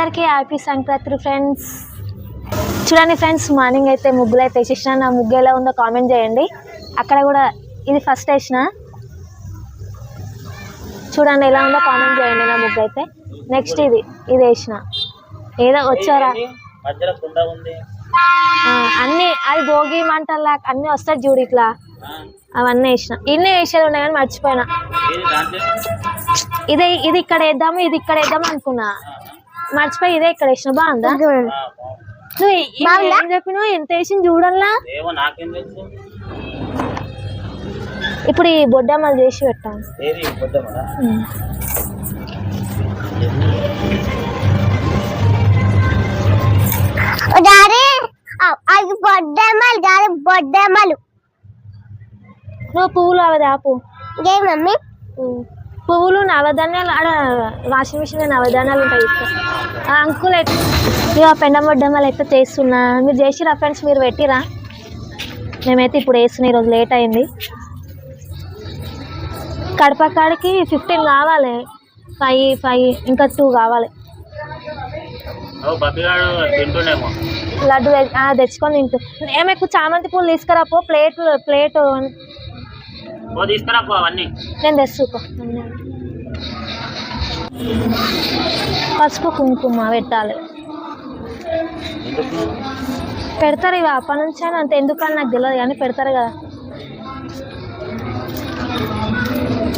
అందరికీ happy Sankranti friends. చూడండి friends morning అయితే ముగ్గులు అయితే వేసేసిన. నా ముగ్గు ఎలా ఉందో కామెంట్ చేయండి. అక్కడ కూడా ఇది ఫస్ట్ వేసిన. చూడండి ఎలా ఉందో కామెంట్ చేయండి నా ముగ్గు అయితే. నెక్స్ట్ ఇది ఇది వేసిన. ఏదో వచ్చారా? అన్ని అది భోగి మంటల్లా అన్ని వస్తాయి చూడు ఇట్లా. అవన్నీ వేసిన. ఇన్ని వేసేది ఉన్నాయి కానీ మర్చిపోయినా. ఇదే ఇది ఇక్కడ వేద్దాము ఇది ఇక్కడ వేద్దాం అనుకున్నా. మర్చిపోయి ఇదే ఇక్కడ వేసిన బాగుందా. నువ్వు ఏ- చెప్పినావు? ఎంత వేసింది చూడల్లా? ఏమో నాకేం తెలుసు. ఇప్పుడు ఈ బొడ్డమ్మలు చేసి పెట్టాను బొడ్డమ్మలు కాదు బొడ్డమ్మలు. నువ్వు పువ్వులు అవది ఆపు ఏ మమ్మీ? పువ్వు- పువ్వులు నవధాన్యాలు ఆడ వాషింగ్ మిషన్ నవధాన్యాలు ఉంటాయి అంకుల్ ఎట్- ఇక పెండ బొడ్డమ్మలు అయితే చేస్తున్నా. మీరు చేసిరా ఫ్రెండ్స్ మీరు పెట్టిరా? మేమైతే ఇప్పుడు వేస్తున్నా ఈరోజు లేట్ అయింది. కడప కాడికి ఫిఫ్టీన్ కావాలి. ఫైవ్ ఫైవ్ ఇంకా టూ కావాలి. లడ్డు తెచ్చుకొని తింటూ. ఏమెక్కువ చామంతి పూలు తీసుకురా పో ప్లేట్ ప్లేట్ ఓ తీసుకురా పో అవన్నీ. నేను తెచ్చుకో పసుపు కుంకుమ పెట్టాలి. పెడతారు ఇవి అప్పటి నుంచి అయినా అంత. ఎందుకని నాకు తెలియదు కానీ పెడతారు కదా.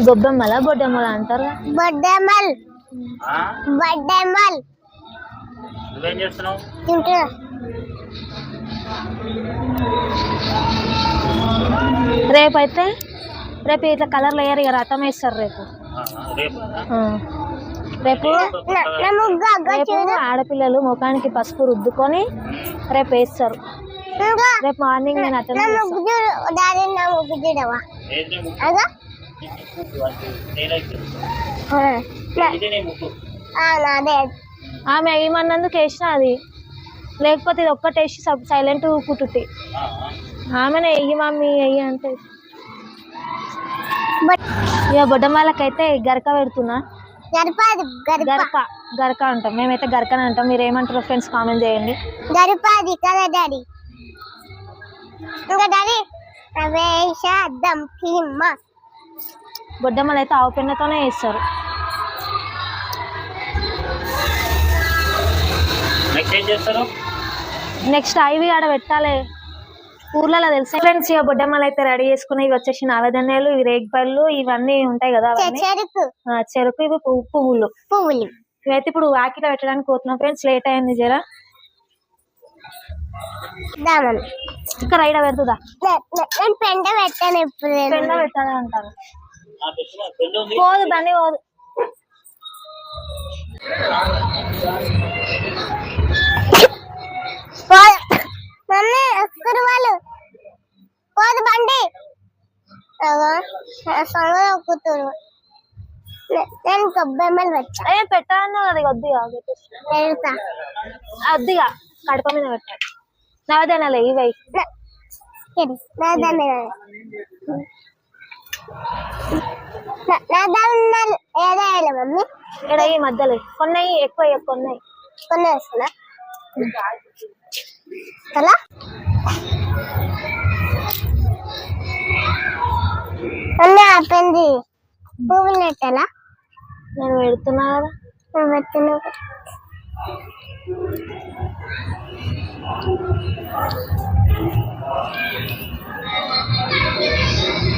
గొబ్బెమ్మల బొడ్డెమ్మల అంటారు కదా. బొడ్డమ్మలు. ఆ? బొడ్డమ్మలు. నువ్వేం చేస్తున్నావు? తింటున్నా. రేపు అయితే రేపు ఇట్లా కలర్లు వేయరు ఇక రథం వేస్తారు రేపు. ఆ, రేపు. రేపు ఆడపిల్లలు ముఖానికి పసుపు రుద్దుకొని రేపు వేస్తారు. రేపు మార్నింగ్ నేను నా అటెండ్ ముగ్గు చూడు డాడీ నా ముగ్గు చూడవా? ఏది నీ ముగ్గు? అగా. ముగ్గు అంటే నేనైతే నా. ఇదే నీ ముగ్గు. ఆ, నాదే. ఆమె వేయమన్నందుకు వేసిన అది. లేకపోతే ఇది ఒక్కటి వేసి సైలెంట్ కుట్టుటి ఆ, ఆ. ఆమెనే వెయ్యి మమ్మీ వెయ్యి అంటే. ఇక బొడ్డమ్మలకైతే గరక పెడుతున్నా. గరక గరక అంటాం. మేమైతే గరకని అంటాం. మీరు ఏమంటారో ఫ్రెండ్స్ కామెంట్ చేయండి. గరిపాది కదా డాడీ? ఇంకా బొడ్డమ్మలు అయితే ఆవు పెన్నతోనే వేస్తారు నెక్స్ట్ ఏం చేస్తారు? నెక్స్ట్ ఐవి ఆడ పెట్టాలి. ఊర్లలో తెలుసా? ఫ్రెండ్స్ ఇక బొడ్డమ్మలు అయితే రెడీ చేసుకుని ఇవి వచ్చేసి నవధాన్యాలు ఇవి రేగిపళ్ళు ఇవన్నీ ఉంటాయి కదా అవన్నీ. చెరుకు. ఆ, చెరుకు ఇవి పువ్వు- పువ్వులు. పువ్వులు. ఇవైతే ఇప్పుడు వాకిలో పెట్టడానికి పోతున్నాం ఫ్రెండ్స్ లేట్ అయింది జరా. దామన్. ఇక్కడ రైడ పెడుతుందా? నేను పెండ పెట్టాను ఎప్పుడు పెండ పోదు బండి పోదు మమ్మీ వస్తారు వాళ్ళు పోదు బండి సొంగ ఒక్కుతారు నేను కొబ్బెమ్మలు పెట్టా. ఏ పెట్టాలన్నా ఇక వద్దిగా. పెడతా వద్దిగా కడప మీద పెట్టాలి నవధాన్యాలు ఇవి మమ్మీ. ఇక్కడ ఈ మధ్యలో. కొన్ని ఎక్కువ ఇయ్య, కొన్ని కొన్ని వేస్తున్నా కదా ఆపింది పువ్వులు పెట్టాలా నేను పెడుతున్నా కదా నువ్వు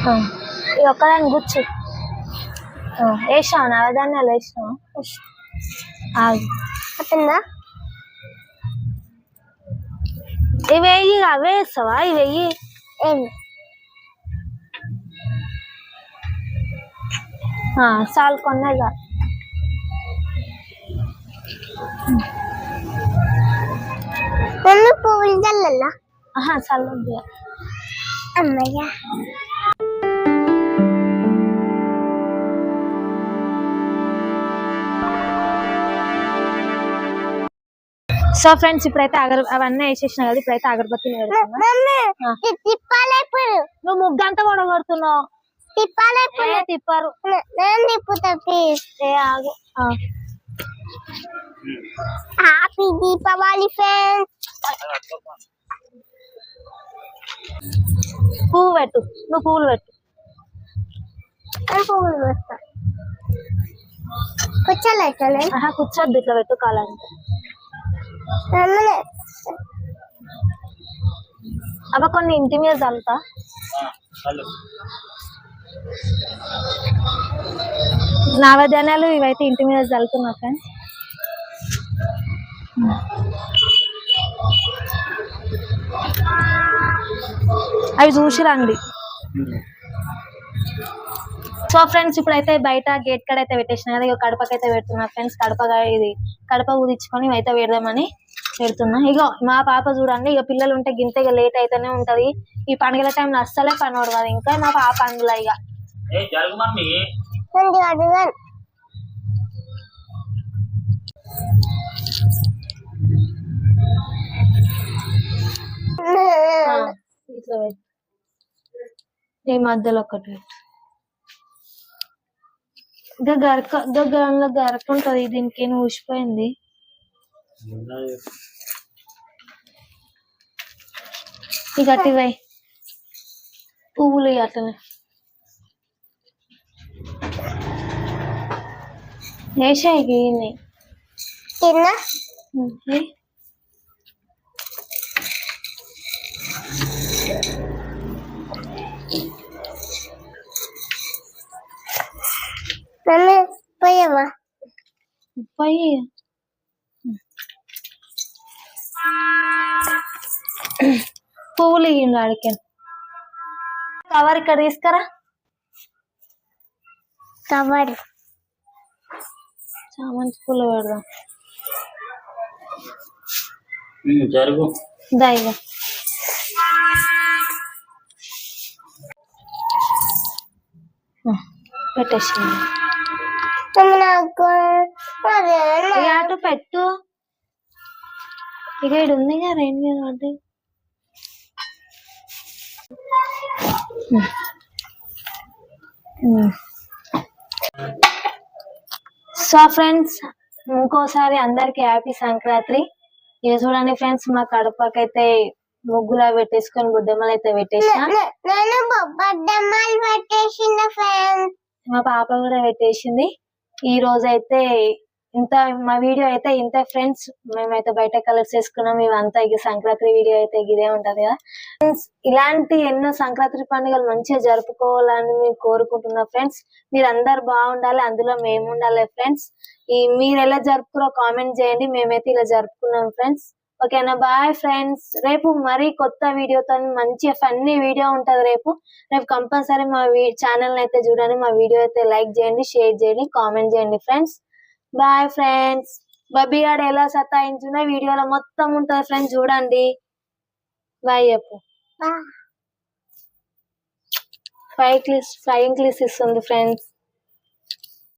ఆ, ఇది ఒక్కదాన్ని గుచ్చు. వేసావు నవధాన్యాలు వేసావు. అవుతుందా ఇవి వెయ్యి అవే వేస్తావా? ఇవి వెయ్యి? ఏమి చాలు మమ్మీ పువ్వులు చల్లల్లా ఆహా చల్లొద్దు అమ్మయ్య. సో ఫ్రెండ్స్ ఇప్పుడైతే అగర్ అవన్నీ వేసేసిన కదా ఇప్పుడైతే అగరబత్తి నువ్వు కొడగొడుతున్నావు తిప్పాలి ఇప్పుడు ఏ తిప్పారు. నేను తిప్పుతా ప్లీజ్ ఆగు. ఆ. హ్యాపీ దీపావళి ఫ్రెండ్స్ పువ్వు పెట్టు. నువ్వు పువ్వులు పెట్టు. పువ్వులు కూర్చోలేటలే ఆహా కూర్చోద్దు ఇట్లా పెట్టు అబ్బా కొన్ని ఇంటి మీద చల్లుతా. నవధాన్యాలు ఇవైతే ఇంటి మీద చల్లుతున్నా ఫ్రెండ్స్ అవి చూసి రండి. సో ఫ్రెండ్స్ ఇప్పుడైతే బయట గేట్ కాడ అయితే పెట్టేసిన కదా ఇక కడపకైతే పెడుతున్నా ఫ్రెండ్స్ కడప ఇది కడప ఊదించుకొని అయితే పెడదామని పెడుతున్నా. ఇగో మా పాప చూడండి ఇక పిల్లలు ఉంటే గింత ఇక లేట్ అయితేనే ఉంటది. ఈ పండుగల టైంలో అస్సలే పని కదా ఇంకా మా పాప అందులో ఇక ఏ జరుగు మమ్మీ. ఇట్లా ఈ మధ్యలో ఒకటి పెట్టు. ఇంకా గరక దగ్గర గరక ఉంటది దీనికి ఊసిపోయింది? ఇక అట్టివై పువ్వులు అట్లనే. వేసాయి ఇన్ని తిన్నా మమ్మీ పోయావా పోయి పువ్వులు ఇయ్యండి ఆడికి. కవర్ ఇక్కడ తీసుకురా. కవర్ చామంతి పూలు పెడదాం. జరుగు. దా ఇక పెట్టేసి మమ్మీ నాకు అదే ఇక అటు పెట్టు. ఇక ఇక్కడ ఉంది కదా రెయిన్ మీద పడ్డాయి సో ఫ్రెండ్స్ ఇంకోసారి అందరికి హ్యాపీ సంక్రాంతి. ఇక చూడండి ఫ్రెండ్స్ మా కడపకైతే ముగ్గులా పెట్టేసుకొని బుడ్డమ్మలు అయితే పెట్టేసిన మా పాప కూడా పెట్టేసింది. ఈ రోజు అయితే ఇంత మా వీడియో అయితే ఇంత ఫ్రెండ్స్ మేమైతే బయట కలర్స్ వేసుకున్నాం. ఇవంతా ఇక సంక్రాంతి వీడియో అయితే ఇదే ఉంటది కదా. ఫ్రెండ్స్ ఇలాంటి ఎన్నో సంక్రాంతి పండుగలు మంచిగా జరుపుకోవాలని మేము కోరుకుంటున్నాం ఫ్రెండ్స్ మీరు అందరు బాగుండాలి అందులో మేము ఉండాలి ఫ్రెండ్స్ ఈ మీరు ఎలా జరుపుకురో కామెంట్ చేయండి. మేమైతే ఇలా జరుపుకున్నాం ఫ్రెండ్స్ ఓకేనా బాయ్ ఫ్రెండ్స్ రేపు మరీ కొత్త వీడియోతో మంచి ఫన్నీ వీడియో ఉంటది రేపు. రేపు కంపల్సరీ మా ఛానల్ అయితే చూడండి. మా వీడియో అయితే లైక్ చేయండి షేర్ చేయండి కామెంట్ చేయండి ఫ్రెండ్స్ బాయ్ ఫ్రెండ్స్ బబ్బీ గాడు ఎలా సతాయించున్నా వీడియోలో మొత్తం ఉంటది ఫ్రెండ్స్ చూడండి. బాయ్ చెప్పు. ఫైవ్ క్లిస్ ఫ్లయింగ్ క్లిస్ ఇస్తుంది ఫ్రెండ్స్